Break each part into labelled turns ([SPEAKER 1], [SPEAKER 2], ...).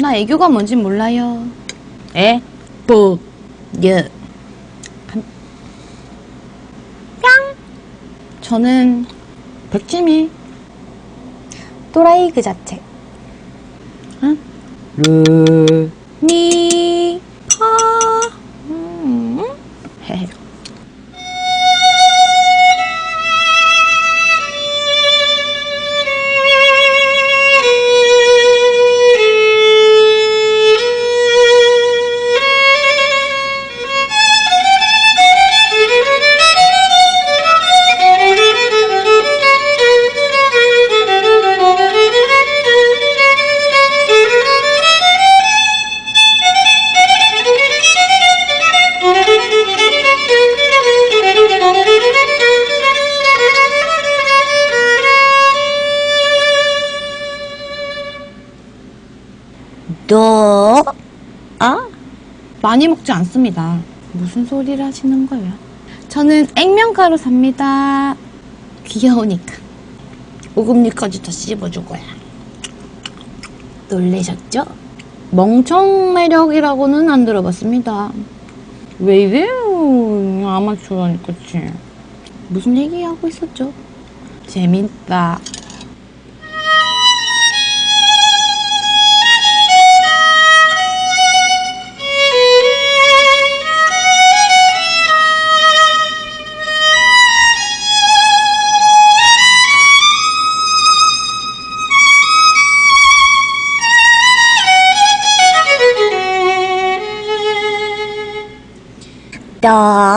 [SPEAKER 1] 나 애교가 뭔지 몰라요.
[SPEAKER 2] 에?
[SPEAKER 1] 뽀, 예. 한- 뿅! 저는 백지미. 또라이 그 자체. 응?
[SPEAKER 2] 르.
[SPEAKER 1] 미, 파, 음, 헤헤.
[SPEAKER 2] 너.
[SPEAKER 1] 아? 많이 먹지 않습니다. 무슨 소리를 하시는 거예요? 저는 액면가루 삽니다. 귀여우니까. 오금니까지 다 씹어줄 거야. 놀라셨죠? 멍청 매력이라고는 안 들어봤습니다. 왜 이래요? 아마추어니까, 그치? 무슨 얘기하고 있었죠? 재밌다.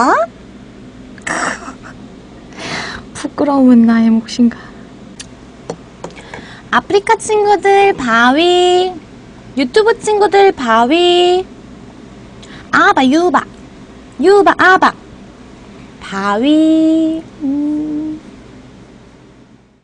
[SPEAKER 2] 너.
[SPEAKER 1] 부끄러움은 나의 몫인가. 아프리카 친구들 바위, 유튜브 친구들 바위, 아바 유바, 유바 아바, 바위, 음,